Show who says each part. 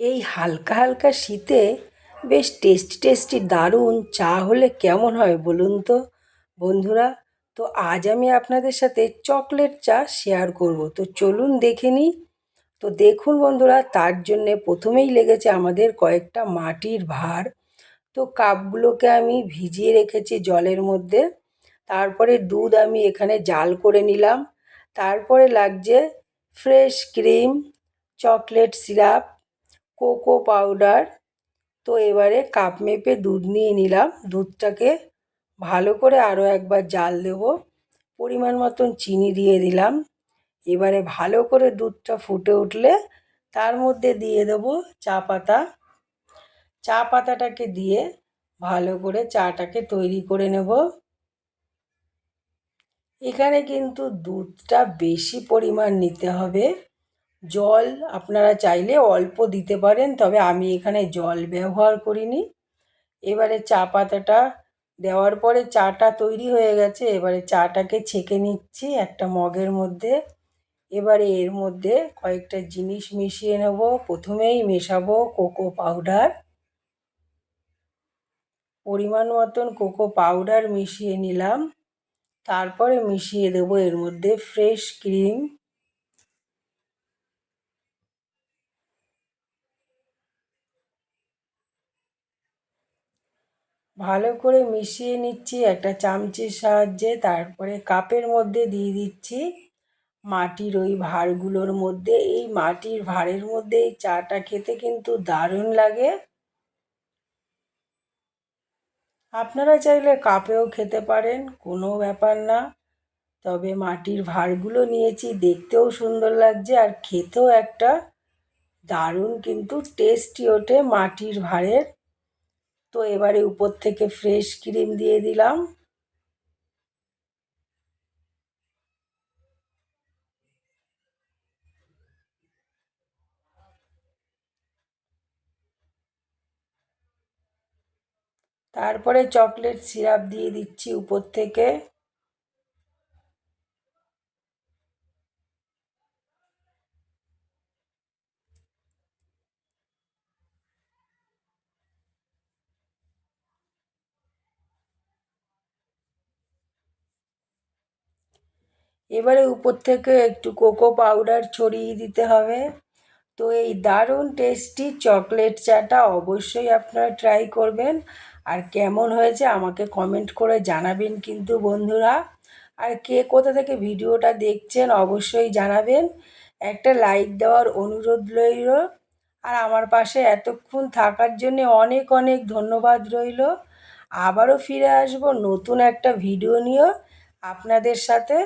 Speaker 1: এই হালকা হালকা শীতে বেশ টেস্টি টেস্টি দারুণ চা হলে কেমন হয় বলুন তো? বন্ধুরা, তো আজ আমি আপনাদের সাথে চকলেট চা শেয়ার করব। তো চলুন দেখে নিই। তো দেখুন বন্ধুরা, তার জন্যে প্রথমেই লেগেছে আমাদের কয়েকটা মাটির ভার। তো কাপগুলোকে আমি ভিজিয়ে রেখেছি জলের মধ্যে। তারপরে দুধ আমি এখানে জাল করে নিলাম। তারপরে লাগছে fresh cream, chocolate syrup cocoa powder. তো এবারে কাপ মেপে দুধ নিয়ে নিলাম। দুধটাকে ভালো করে আরও একবার জাল দেব। পরিমাণ মতন চিনি দিয়ে দিলাম। এবারে ভালো করে দুধটা ফুটে উঠলে তার মধ্যে দিয়ে দেব চা পাতা। চা পাতাটাকে দিয়ে ভালো করে চাটাকে তৈরি করে নেব। এখানে কিন্তু দুধটা বেশি পরিমাণ নিতে হবে। জল আপনারা চাইলে অল্প দিতে পারেন, তবে আমি এখানে জল ব্যবহার করিনি। এবারে চা পাতাটা দেওয়ার পরে চাটা তৈরি হয়ে গেছে, এবারে চাটাকে ছেঁকে নিচ্ছি একটা মগের মধ্যে। এবারে এর মধ্যে কয়েকটা জিনিস মিশিয়ে নেব, প্রথমেই মেশাবো কোকো পাউডার। পরিমাণ মতন কোকো পাউডার মিশিয়ে নিলাম। তারপরে মিশিয়ে দেবো এর মধ্যে ফ্রেশ ক্রিম। ভালো করে মিশিয়ে নিচ্ছি একটা চামচের সাহায্যে, তারপরে কাপের মধ্যে দিয়ে দিচ্ছি। মাটির ওই ভাঁড়গুলোর মধ্যে, এই মাটির ভাঁড়ের মধ্যে এই চাটা খেতে কিন্তু দারুণ লাগে। আপনারা চাইলে কাপেও খেতে পারেন, কোনো ব্যাপার না। তবে মাটির ভাঁড়গুলো নিয়েছি, দেখতেও সুন্দর লাগছে আর খেতেও একটা দারুণ কিন্তু টেস্টি ওঠে মাটির ভাঁড়ের তো এবারে উপর থেকে ফ্রেশ ক্রিম দিয়ে দিলাম। তারপরে চকলেট সিরাপ দিয়ে দিচ্ছি উপর থেকে। এবারে উপর থেকে একটু কোকো পাউডার ছড়িয়ে দিতে হবে। তো এই দারুণ টেস্টি চকলেট চাটা অবশ্যই আপনারা ট্রাই করবেন। আর কেমন হয়েছে আমাকে কমেন্ট করে জানাবেন কিন্তু বন্ধুরা। আর কে কোথা থেকে ভিডিওটা দেখছেন অবশ্যই জানাবেন। একটা লাইক দেওয়ার অনুরোধ রইল। আর আমার পাশে এতক্ষণ থাকার জন্যে অনেক অনেক ধন্যবাদ রইল। আবারও ফিরে আসব নতুন একটা ভিডিও নিয়ে আপনাদের সাথে।